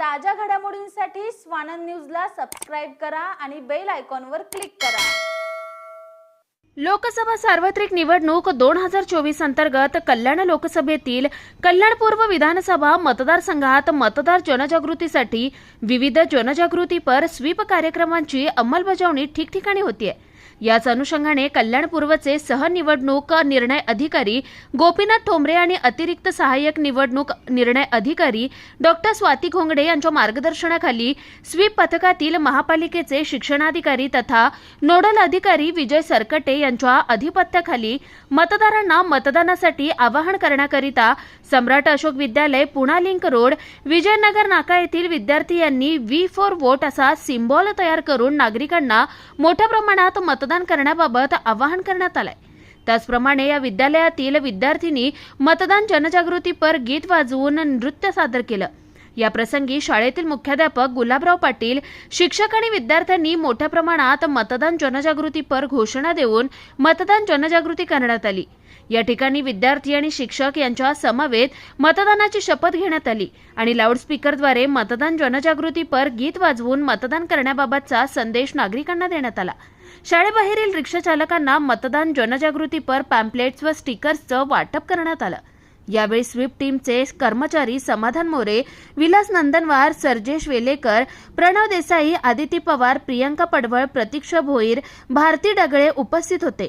ताज्या घडामोडींसाठी स्वानंद न्यूजला सबस्क्राईब करा आणि बेल आयकॉनवर क्लिक करा. लोकसभा सार्वत्रिक निवडणूक दोन हजार चोवीस अंतर्गत कल्याण लोकसभेतील कल्याण पूर्व विधानसभा मतदारसंघात मतदार जनजागृतीसाठी विविध जनजागृतीपर स्वीप कार्यक्रमांची अंमलबजावणी ठिकठिकाणी होतीये. याच अनुषंगाने कल्याण पूर्वचे सहनिवडणूक निर्णय अधिकारी गोपीनाथ ठोंबरे आणि अतिरिक्त सहाय्यक निवडणूक निर्णय अधिकारी डॉक्टर स्वाती घोंगडे यांच्या मार्गदर्शनाखाली स्वीप पथकातील महापालिकेचे शिक्षणाधिकारी तथा नोडल अधिकारी विजय सरकटे यांच्या अधिपत्याखाली मतदारांना मतदानासाठी आवाहन करण्याकरिता सम्राट अशोक विद्यालय पुणा लिंक रोड विजयनगर नाका येथील विद्यार्थी यांनी व्ही फॉर वोट असा सिम्बॉल तयार करून नागरिकांना मोठ्या प्रमाणात मतदान करण्याबाबत आवाहन करण्यात आलंय. त्याचप्रमाणे या विद्यालयातील विद्यार्थ्यांनी मतदान जनजागृतीपर गीत वाजवून नृत्य सादर केलं. या प्रसंगी शाळेतील मुख्याध्यापक गुलाबराव पाटील शिक्षक आणि विद्यार्थ्यांनी मोठ्या प्रमाणात मतदान जनजागृतीपर घोषणा देऊन मतदान जनजागृती करण्यात आली. या ठिकाणी विद्यार्थी आणि शिक्षक यांच्या समवेत मतदानाची शपथ घेण्यात आली आणि लाऊडस्पीकरद्वारे मतदान जनजागृतीपर गीत वाजवून मतदान करण्याबाबतचा संदेश नागरिकांना देण्यात आला. शाळेबाहेरील रिक्षा चालकांना मतदान जनजागृतीपर पॅम्पलेट्स व स्टिकर्सचं वाटप करण्यात आलं. यावेळी स्वीप टीमचे कर्मचारी समाधान मोरे विलास नंदनवार सर्जेश वेलेकर प्रणव देसाई आदिती पवार प्रियंका पडवळ प्रतीक्षा भोईर भारती डगळे उपस्थित होते.